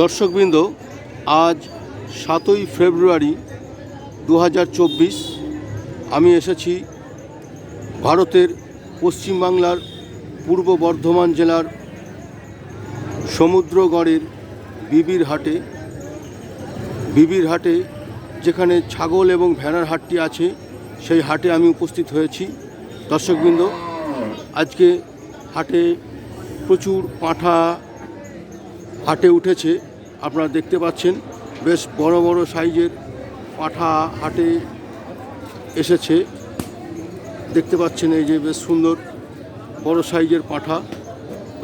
দর্শকবৃন্দ, আজ সাতই ফেব্রুয়ারি দু হাজার চব্বিশ, আমি এসেছি ভারতের পশ্চিমবাংলার পূর্ব বর্ধমান জেলার সমুদ্রগড়ের বিবির হাটে। বিবির হাটে যেখানে ছাগল এবং ভেড়ার হাটটি আছে, সেই হাটে আমি উপস্থিত হয়েছি। দর্শকবৃন্দ, আজকে হাটে প্রচুর পাঁঠা হাটে উঠেছে। আপনারা দেখতে পাচ্ছেন, বেশ বড় বড় সাইজের পাঠা হাটে এসেছে। দেখতে পাচ্ছেন এই যে বেশ সুন্দর বড় সাইজের পাঠা।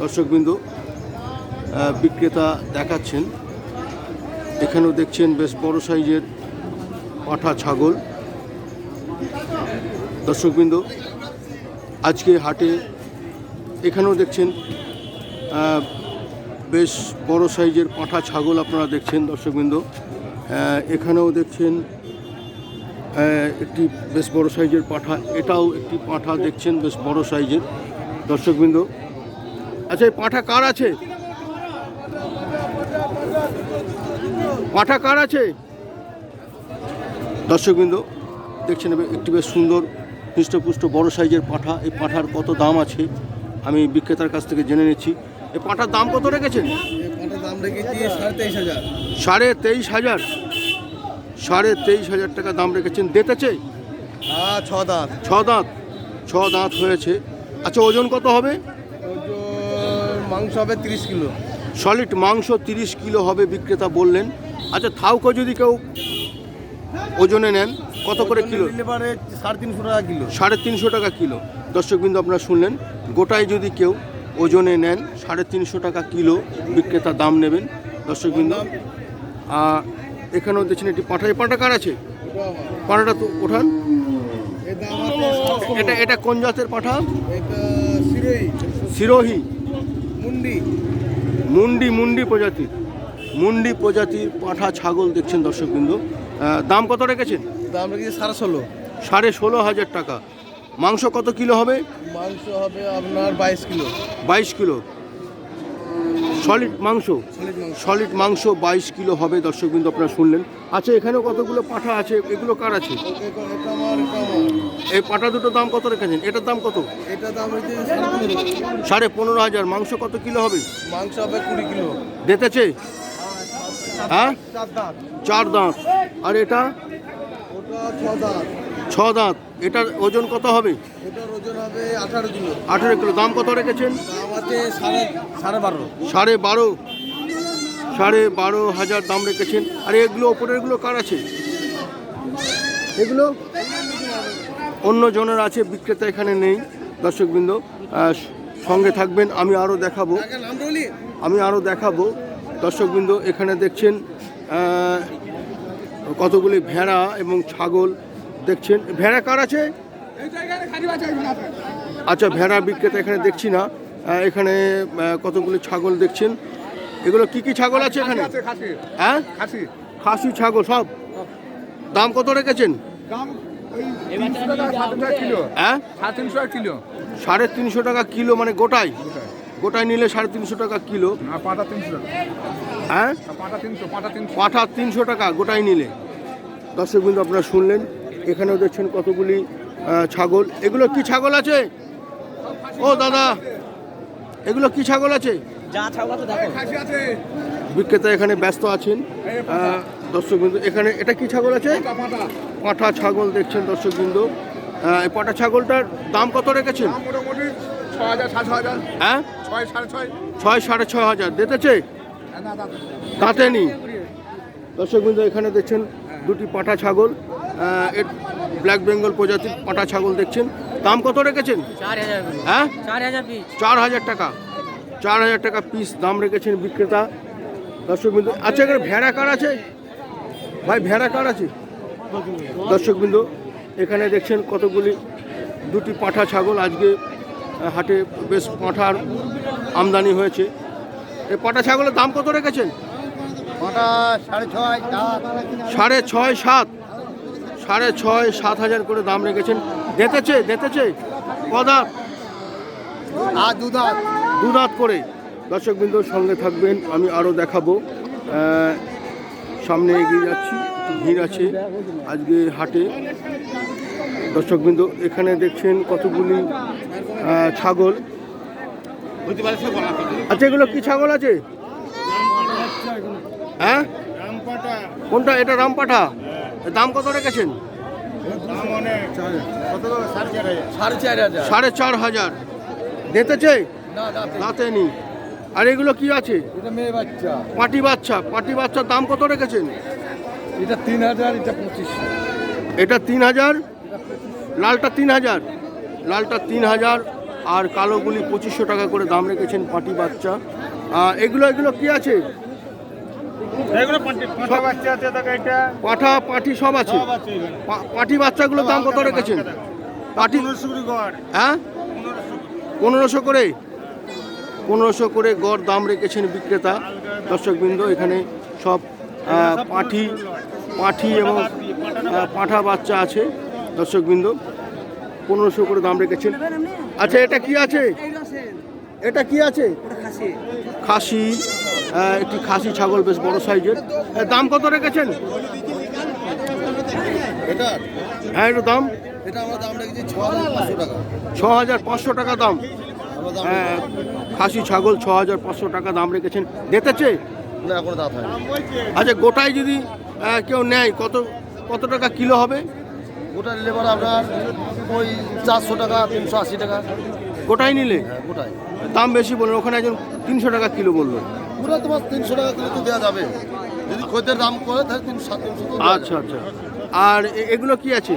দর্শকবৃন্দ বিক্রেতা দেখাচ্ছেন। এখানেও দেখছেন বেশ বড় সাইজের পাঠা ছাগল। দর্শকবৃন্দ, আজকে হাটে এখানেও দেখছেন বেশ বড় সাইজের পাঁঠা ছাগল আপনারা দেখছেন, দর্শকবৃন্দ। এখানেও দেখছেন একটি বেশ বড় সাইজের পাঁঠা, এটাও একটি পাঁঠা দেখছেন, বেশ বড় সাইজের। দর্শকবৃন্দ আচ্ছা এই পাঁঠা কার আছে? পাঁঠা কার আছে? দর্শকবৃন্দ, দেখছেন একটি বেশ সুন্দর, হৃষ্টপুষ্ট, বড় সাইজের পাঁঠা। এই পাঁঠার কত দাম আছে, আমি বিক্রেতার কাছ থেকে জেনে নিচ্ছি। এই পাঁঠার দাম কত রেখেছেন সাড়ে তেইশ হাজার। সাড়ে তেইশ হাজার? টাকা দাম রেখেছেন দেতেছে হ্যাঁ ছ দাঁত। ছ দাঁত। ছ দাঁত হয়েছে। আচ্ছা ওজন কত হবে? ওজন মাংস হবে তিরিশ কিলো। সলিড মাংস তিরিশ কিলো হবে বিক্রেতা বললেন। আচ্ছা থাউকো যদি কেউ ওজনে নেন কত করে কিলো? সাড়ে তিনশো টাকা কিলো। সাড়ে তিনশো টাকা কিলো। দর্শকবৃন্দ আপনারা শুনলেন। গোটায় যদি কেউ ওজনে নেন সাড়ে তিনশো টাকা কিলো বিক্রেতা দাম নেবেন দর্শকবৃন্দ। আর এখানেও দেখছেন একটি পাঁঠা এই পাঁঠা কার আছে? পাঁঠাটা তো ওঠান। এটা এটা কোন জাতের পাঁঠা? সিরোহি। মুন্ডি। মুন্ডি মুন্ডি প্রজাতির। মুন্ডি প্রজাতির পাঁঠা ছাগল দেখছেন দর্শকবৃন্দ। দাম কত রেখেছেন? দাম রেখেছি সাড়ে ষোলো। সাড়ে ষোলো হাজার টাকা। মাংস কত কিলো হবে? মাংস হবে আপনার বাইশ কিলো। বাইশ কিলো। সলিড মাংস? সলিড মাংস। বাইশ কিলো হবে দর্শকবৃন্দ আপনারা শুনলেন। আচ্ছা এখানে কতগুলো পাঠা আছে? এগুলো কার আছে? এই পাঠা দুটো দাম কত রেখেছেন? এটার দাম কত? সাড়ে পনেরো হাজার। মাংস কত কিলো হবে? মাংস হবে কুড়ি কিলো। দিতেছে হ্যাঁ? চার দাঁত। চার দাঁত। আর এটা? ওটা ছ দাঁত। ছ দাঁত এটার ওজন কত হবে? এটার ওজন হবে আঠারো কিলো। আঠেরো কিলো দাম কত রেখেছেন? দাম আছে সাড়ে সাড়ে বারো। সাড়ে বারো সাড়ে বারো হাজার দাম রেখেছেন। আর এগুলো ওপরেরগুলো কার আছে? এগুলো? অন্য জনের আছে বিক্রেতা এখানে নেই দর্শকবৃন্দ। সঙ্গে থাকবেন আমি আরও দেখাবো। আমি আরও দেখাবো। দর্শকবৃন্দ এখানে দেখছেন কতগুলি ভেড়া এবং ছাগল দেখছেন। ভেড়া কার আছে? আচ্ছা ভেড়া বিক্রেতা এখানে দেখছি না। এখানে কতগুলি ছাগল দেখছেন। এগুলো কি কি ছাগল আছে এখানে? হ্যাঁ? খাসি। খাসি ছাগল সব? দাম কত রেখেছেন? দাম ওই তিনশো টাকা সাড়ে কিলো হ্যাঁ? সাড়ে তিনশো টাকা কিলো। সাড়ে তিনশো টাকা কিলো মানে গোটায় গোটায় নিলে সাড়ে তিনশো টাকা কিলো। হ্যাঁ? পাঠা তিনশো টাকা গোটায় নিলে। দর্শকবৃন্দ আপনারা শুনলেন। এখানেও দেখছেন কতগুলি ছাগল। এগুলো কি ছাগল আছে? ও দাদা এগুলো কি ছাগল আছে? খাসি আছে। বিক্রেতা এখানে ব্যস্ত আছেন। দর্শকবৃন্দ এখানে এটা কি ছাগল আছে? পাটা পাঠা ছাগল দেখছেন দর্শকবৃন্দ। এই পাঠা ছাগলটার দাম কত রেখেছেন? মোটামুটি ছ হাজার সাত হাজার হ্যাঁ? ছয় সাড়ে ছয়। ছয় সাড়ে ছয় হাজার দিতেছে? তাতে নি দর্শকবৃন্দ এখানে দেখছেন দুটি পাঠা ছাগল। ব্ল্যাক বেঙ্গল প্রজাতির পাঠা ছাগল দেখছেন। দাম কত রেখেছেন? চার হাজার হ্যাঁ? চার হাজার চার হাজার টাকা। চার হাজার টাকা পিস দাম রেখেছেন বিক্রেতা। দর্শকবৃন্দ আচ্ছা এখানে ভেড়া কার আছে? ভাই ভেড়া কার আছে? দর্শকবৃন্দ এখানে দেখছেন কতগুলি দুটি পাঁঠা ছাগল আজকে হাটে বেশ পাঁঠার আমদানি হয়েছে। এই পাঁঠা ছাগলের দাম কত রেখেছেন? পাটা সাড়ে ছয় সাত। সাড়ে ছয় সাত হাজার করে দাম রেখেছেন। দেতেছে দেতেছে। কদাত আর দু দাঁত। দু দাঁত করে। দর্শকবৃন্দর সঙ্গে থাকবেন। আমি আরও দেখাবো। সামনে এগিয়ে যাচ্ছি। ভিড় আছে আজকে হাটে। দর্শকবৃন্দ এখানে দেখছেন কতগুলি ছাগল। আচ্ছা এগুলো কি ছাগল আছে? হ্যাঁ? কোনটা? এটা রামপাঠা দাম কত রেখেছেন? সাড়ে চার হাজার। দাঁতে দাঁতে নি আর এগুলো কি আছে? পাটি বাচ্চা। পাটি বাচ্চার দাম কত রেখেছেন? এটা তিন হাজার এটা পঁচিশশো এটা তিন হাজার? লালটা তিন হাজার। লালটা তিন হাজার। আর কালোগুলি পঁচিশশো টাকা করে দাম রেখেছেন পাটি বাচ্চা। আর এগুলো এগুলো কি আছে? পাঠা পাটি সব আছে এখানে। বাচ্চাগুলোর দাম কত রেখেছেন? হ্যাঁ? পনেরোশো করে। পনেরোশো করে? গড় দাম রেখেছেন বিক্রেতা। দর্শকবৃন্দ এখানে সব পাঠি পাঠি এবং পাঠা বাচ্চা আছে। দর্শকবৃন্দ পনেরোশো করে দাম রেখেছেন। আচ্ছা এটা কি আছে? এটা কি আছে? খাসি একটি খাসি ছাগল বেশ বড় সাইজের। দাম কত রেখেছেন? এটা হ্যাঁ একটু দাম? এটা আমরা দাম রেখেছি ছ হাজার পাঁচশো টাকা ছ হাজার পাঁচশো টাকা দাম। হ্যাঁ, খাসি ছাগল ছ হাজার পাঁচশো টাকা দাম রেখেছেন। দিতেছে? না এখন দাঁত হয় আচ্ছা গোটায় যদি কেউ নেয় কত কত টাকা কিলো হবে? গোটার লেবার আপনার ওই চারশো টাকা তিনশো আশি টাকা। গোটায় নিলে? হ্যাঁ গোটায়। দাম বেশি বললেন ওখানে একজন তিনশো টাকা কিলো বলল। পুরো তোমার তিনশো টাকা কিলো দেওয়া যাবে। যদি খদ্দের দাম করে তাহলে তিনশো সাত তিনশো আচ্ছা আচ্ছা। আর এগুলো কি আছে?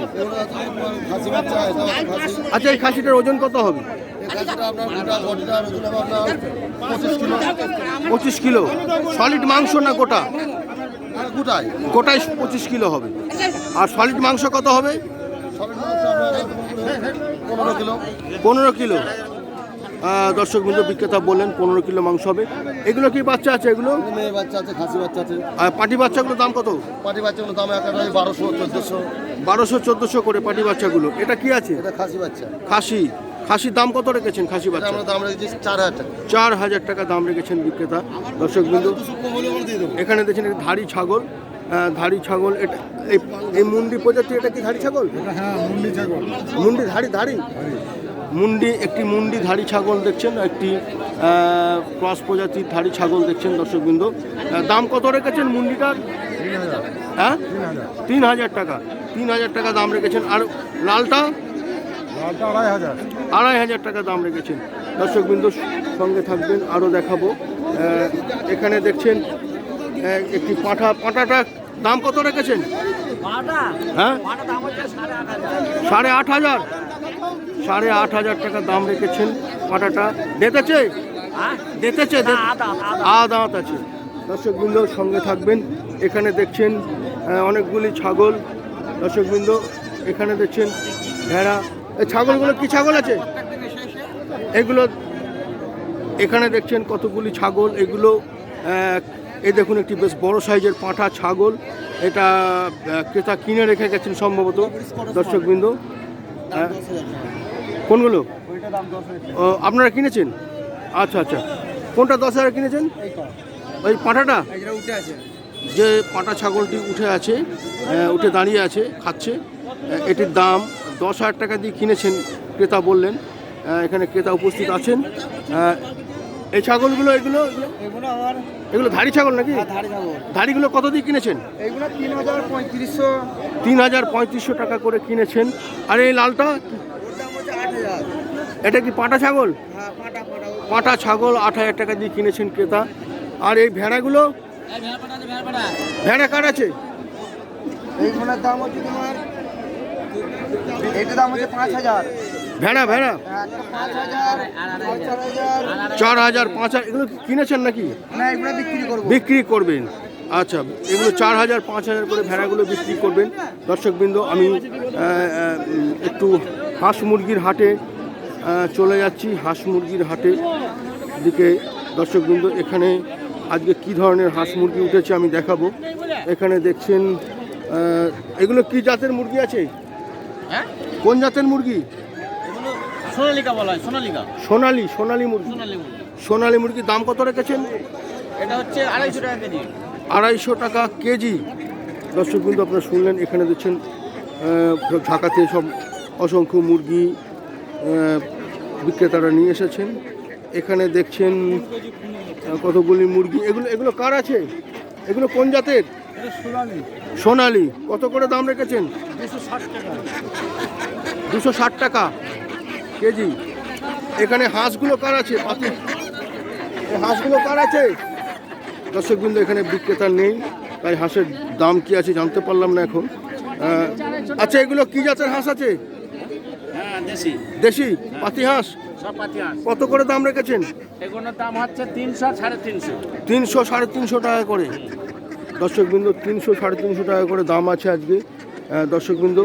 আচ্ছা এই খাসিটার ওজন কত হবে? পঁচিশ কিলো। সলিড মাংস না গোটা? গোটায় গোটায় পঁচিশ কিলো হবে। আর সলিড মাংস কত হবে? পনেরো কিলো। পনেরো কিলো। দর্শক বিন্দু বিক্রেতা বললেন পনেরো কিলো মাংস হবে। এগুলো কি বাচ্চা আছে এগুলো? মেয়ে বাচ্চা আছে খাসি বাচ্চা আছে। আর পাটি বাচ্চাগুলোর দাম কত? পাটি বাচ্চাগুলো দাম একেবারে বারোশো চোদ্দোশো। বারোশো চোদ্দোশো করে পাটি বাচ্চাগুলো। এটা কি আছে? এটা খাসি বাচ্চা। খাসি। খাসির দাম কত রেখেছেন খাসি বাচ্চা? আমরা দাম রেখেছি চার হাজার টাকা। চার হাজার টাকা দাম রেখেছেন বিক্রেতা। দর্শক বিন্দু এখানে দেখছেন ধাড়ি ছাগল। ধাড়ি ছাগল এটা এই এই মুন্ডি প্রজাতি এটা কি ধাড়ি ছাগল? হ্যাঁ মুন্ডি ছাগল। মুন্ডি ধাড়ি? ধাড়ি। মুন্ডি একটি মুন্ডি ধাড়ি ছাগল দেখছেন একটি ক্রস প্রজাতির ধাড়ি ছাগল দেখছেন দর্শকবৃন্দ। দাম কত রেখেছেন মুন্ডিটার? হ্যাঁ? তিন হাজার টাকা। তিন হাজার টাকা দাম রেখেছেন। আর লালটা? লালটা আড়াই হাজার। আড়াই হাজার টাকা দাম রেখেছেন। দর্শকবৃন্দ সঙ্গে থাকবেন আরও দেখাবো। এখানে দেখছেন একটি পাঁঠা। পাঁঠাটা দাম কত রেখেছেন? হ্যাঁ? সাড়ে আট হাজার? সাড়ে আট হাজার টাকা দাম রেখেছেন পাঁঠাটা দেতেছে দেতেছে আ দাঁত আছে দর্শকবৃন্দ সঙ্গে থাকবেন এখানে দেখছেন অনেকগুলি ছাগল দর্শকবৃন্দ এখানে দেখছেন ভেড়া এই ছাগলগুলো কি ছাগল আছে এগুলো এখানে দেখছেন কতগুলি ছাগল এগুলো এই দেখুন একটি বেশ বড় সাইজের পাঁঠা ছাগল এটা ক্রেতা কিনে রেখে গেছেন সম্ভবত দর্শকবৃন্দ হ্যাঁ। কোনগুলো? ও, আপনারা কিনেছেন? আচ্ছা আচ্ছা। কোনটা দশ হাজার কিনেছেন? ওই পাঁঠাটা? যে পাঁটা ছাগলটি উঠে আছে উঠে দাঁড়িয়ে আছে খাচ্ছে এটির দাম দশ হাজার টাকা দিয়ে কিনেছেন ক্রেতা বললেন। এখানে ক্রেতা উপস্থিত আছেন। এই ছাগলগুলো এগুলো? এগুলো- আমার এগুলো ধাড়ি ছাগল নাকি? ধাড়িগুলো কত দিয়ে কিনেছেন? এগুলো তিন হাজার পঁয়ত্রিশশো। তিন হাজার পঁয়ত্রিশশো টাকা করে কিনেছেন। আর এই লালটা ওর দাম হচ্ছে আট হাজার এটা কি পাটা ছাগল? হ্যাঁ পাটা ছাগল আট হাজার টাকা দিয়ে কিনেছেন ক্রেতা। আর এই ভেড়াগুলো? ভেড়া কার আছে? এইগুলোর দাম হচ্ছে তোমার এইটার দাম হচ্ছে পাঁচ হাজার। ভেড়া ভেড়া? পাঁচ চার হাজার। পাঁচ হাজার এগুলো কিনেছেন নাকি? বিক্রি করব। বিক্রি করবেন। আচ্ছা এগুলো চার হাজার পাঁচ হাজার করে ভেড়াগুলো বিক্রি করবেন। দর্শকবৃন্দ আমি একটু হাঁস মুরগির হাটে চলে যাচ্ছি হাঁস মুরগির হাটে। দিকে দর্শকবৃন্দ এখানে আজকে কি ধরনের হাঁস মুরগি উঠেছে আমি দেখাবো। এখানে দেখছেন এগুলো কি জাতের মুরগি আছে? হ্যাঁ? কোন জাতের মুরগি? সোনালিকা বলা হয় সোনালিকা। সোনালি সোনালি মুরগি। সোনালি মুরগি। মুরগির দাম কত রেখেছেন? এটা হচ্ছে আড়াইশো টাকা কেজি। আড়াইশো টাকা কেজি। দর্শক কিন্তু আপনারা শুনলেন এখানে দেখছেন ঢাকাতে সব অসংখ্য মুরগি বিক্রেতারা নিয়ে এসেছেন। এখানে দেখছেন কতগুলি মুরগি। এগুলো এগুলো কার আছে? এগুলো কোন জাতের? সোনালি। কত করে দাম রেখেছেন? দুশো ষাট টাকা। কেজি। এখানে হাঁসগুলো কার আছে? হাঁসগুলো কার আছে? দর্শক বিন্দু, এখানে বিক্রেতা নেই, তাই হাঁসের দাম কি আছে জানতে পারলাম না এখন। আচ্ছা এগুলো কি জাতের হাঁস আছে? দেশি। দেশি? পাতি হাঁস? সব কত করে দাম রেখেছেন? এগুলোর দাম হচ্ছে তিনশো সাড়ে তিনশো। তিনশো সাড়ে তিনশো টাকা করে। দর্শকবৃন্দ তিনশো সাড়ে তিনশো টাকা করে দাম আছে আজকে। দর্শকবৃন্দ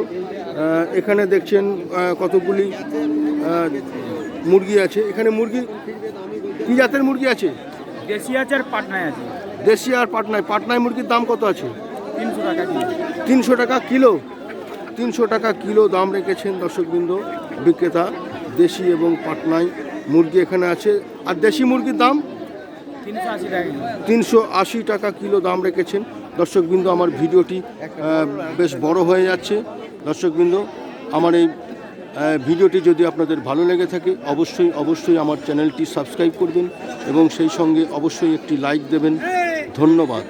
এখানে দেখছেন কতগুলি মুরগি আছে। এখানে মুরগি কী জাতের মুরগি আছে? দেশি আছে আর পাটনায় আছে। দেশি আর পাটনায়। পাটনায় মুরগির দাম কত আছে? তিনশো টাকা তিনশো টাকা কিলো? তিনশো টাকা কিলো দাম রেখেছেন দর্শকবৃন্দ, বিক্রেতা, দেশি এবং পাটনায়। মুরগি এখানে আছে। আর দেশি মুরগির দাম? তিনশো আশি টাকা কিলো দাম রেখেছেন। দর্শকবৃন্দ, আমার ভিডিওটি বেশ বড় হয়ে যাচ্ছে। দর্শকবৃন্দ, আমার এই ভিডিওটি যদি আপনাদের ভালো লেগে থাকে, অবশ্যই অবশ্যই আমার চ্যানেলটি সাবস্ক্রাইব করবেন এবং সেই সঙ্গে অবশ্যই একটি লাইক দেবেন। ধন্যবাদ।